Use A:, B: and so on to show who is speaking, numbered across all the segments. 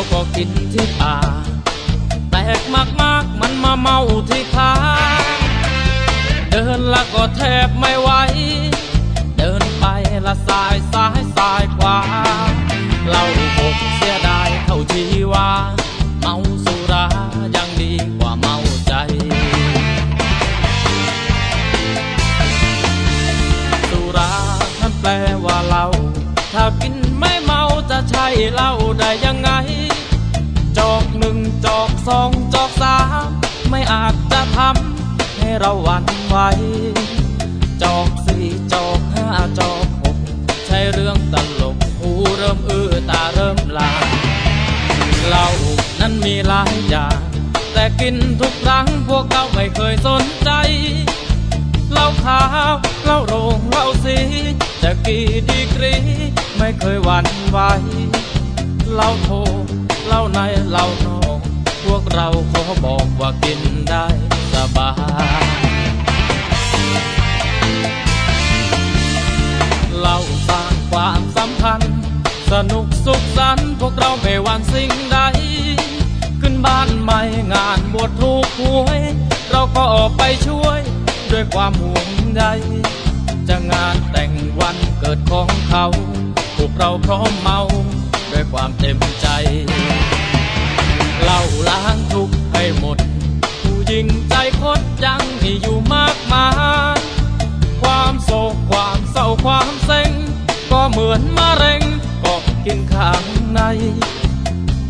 A: เราก็กินที่ป่า แตกมากมากๆมันมาเมาที่ขาเดินละก็แทบไม่ไหว เดินไปละสายซ้ายสายขวา เราอกเสียดายเท่าที่ว่า เมาสุรายังดีกว่าเมาใจสุราท่านแปลว่าเรา ถ้ากินไม่เมาจะใช่เหล้าได้ยังไง สองจอกสามไม่อาจจะทำให้เราหวั่นไหวจอกสี่จอกห้าจอกหกใช่เรื่องตลกหูเริ่มอื้อตาเริ่มลาเหล้านั้นมีหลายอย่าง แต่กินทุกครั้งพวกเราไม่เคยสนใจเหล้าขาวเหล้าโรงเหล้าสีจะกี่ดีกรีไม่เคยหวั่นไหวเหล้าโทเหล้าในเหล้านอก พวกเราขอบอกว่ากินได้สบายเราสร้างความสัมพันธ์ สนุกสุขสันต์พวกเราไม่หวันสิ่งใด ขึ้นบ้านใหม่งานบวชถูกหวย เราก็ออกไปช่วย ด้วยความห่วงใยจะงานแต่งวันเกิดของเขา พวกเราพร้อมเมา ด้วยความเต็มใจ ความเศร้าความเซ็ง ก็เหมือนมะเร็งก็กินข้างใน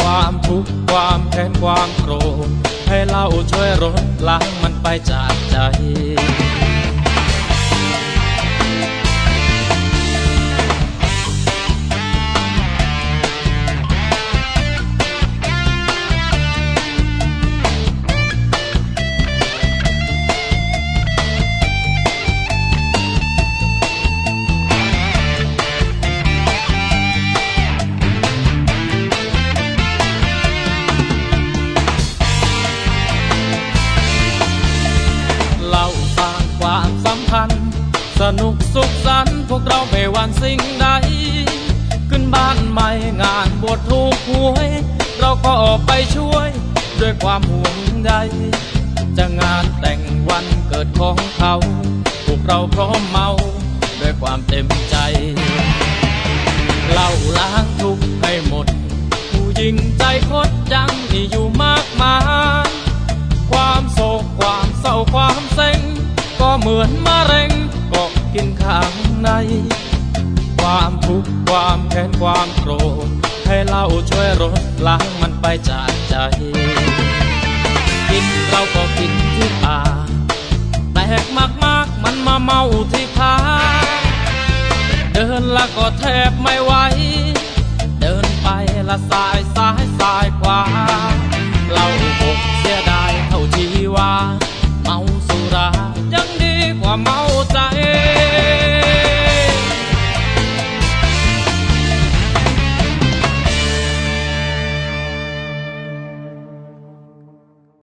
A: ความทุกข์ความแค้นความโกรธให้เราช่วยรดล้างมันไปจากใจ สนุกสุขสันต์พวกเราไม่หวั่นสิ่งใด ขึ้นบ้านใหม่งานบวชถูกหวย เราก็ออกไปช่วย ด้วยความห่วงใยจะงานแต่งวันเกิดของเขา พวกเราพร้อมเมา ด้วยความเต็มใจเล่าล้างทุกข์ให้หมด ผู้หญิงใจคดยังมีอยู่มากมายความโศกความเศร้าความเซ็ง ก็เหมือนมะเร็ง กินข้างใน ความทุกข์ความแค้นความโกรธ ให้เราช่วยลดล้างมันไปจากใจ กินเราก็กินที่ป่าแตกมากมากๆมันมาเมาที่ขาเดินละก็แทบไม่ไหว เดินไปละสาย